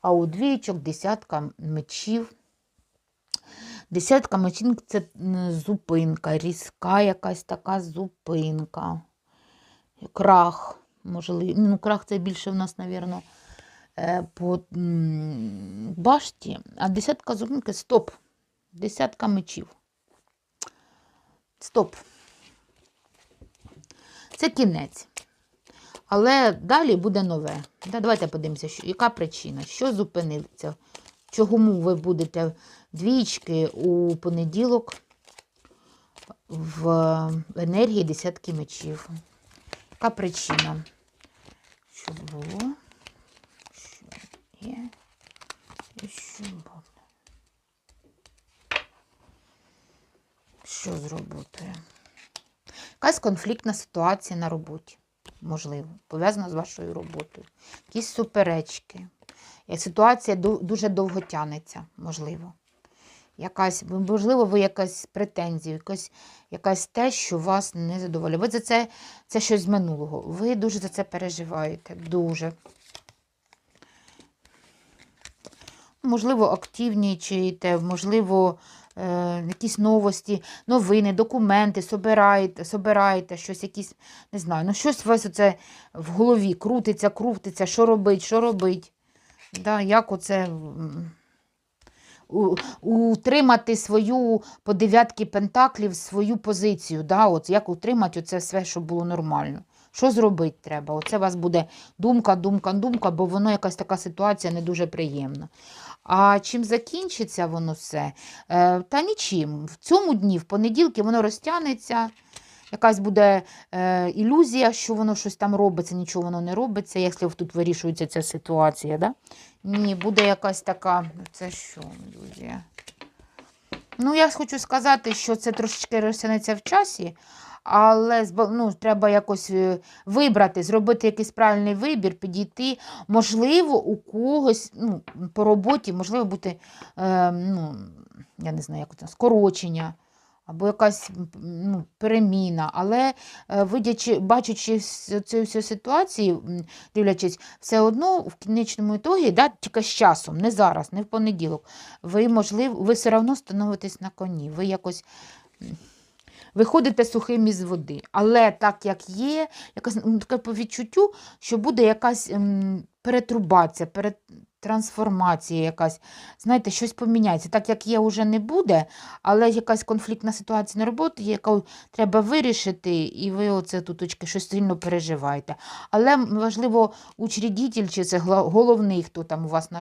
а у двічок десятка мечів. Десятка мечів це зупинка, різка якась така зупинка. Крах, можливо. Ну, крах це більше в нас, мабуть, по башті, а десятка зупинки стоп. Десятка мечів. Стоп. Це кінець. Але далі буде нове. Да, Давайте подивимося, що, яка причина, що зупиниться, чому ви будете двічки у понеділок в енергії десятки мечів. Яка причина? Що було? Що є? І що буде? Що з роботою? Якась конфліктна ситуація на роботі, можливо, пов'язана з вашою роботою. Якісь суперечки. Е, Ситуація дуже довго тянеться, можливо. Якась, можливо, ви якась претензія, якась, якась те, що вас не задоволює. Ви за це, це щось з минулого. Ви дуже за це переживаєте. Дуже. Можливо, активнічаєте, можливо, е, якісь новості, новини, документи, собираєте, собираєте щось, якісь, не знаю, ну щось у вас оце в голові крутиться, крутиться, що робить, що робить. Да, як оце у- утримати свою по дев'ятки пентаклів свою позицію. Да, от, як утримати оце все, щоб було нормально. Що зробити треба? Оце у вас буде думка, думка, думка, бо воно якась така ситуація не дуже приємна. А чим закінчиться воно все? Е, та нічим. В цьому дні, в понеділки, воно розтягнеться. Якась буде е, ілюзія, що воно щось там робиться, нічого воно не робиться, якщо тут вирішується ця ситуація. Да? Ні, буде якась така. Це що, ілюзія? Ну, я хочу сказати, що це трошечки розтягнеться в часі, але ну, треба якось е, вибрати, зробити якийсь правильний вибір, підійти. Можливо, у когось ну, по роботі, можливо, бути, е, ну, я не знаю, як це, скорочення. Або якась ну, переміна, але е, видячи, бачачи цю всю ситуацію, дивлячись, все одно в кінечному ітогі, да, тільки з часом, не зараз, не в понеділок, ви, можливо, ви все одно становитесь на коні. Ви якось виходите сухим із води. Але так як є, якась м, таке по відчуттю, що буде якась м, перетрубація, перетрансформація якась. Знаєте, щось поміняється. Так як є, вже не буде, але якась конфліктна ситуація на роботі, яку треба вирішити, і ви оце туточки щось сильно переживаєте. Але важливо, учредитель, чи це головний, хто там у вас на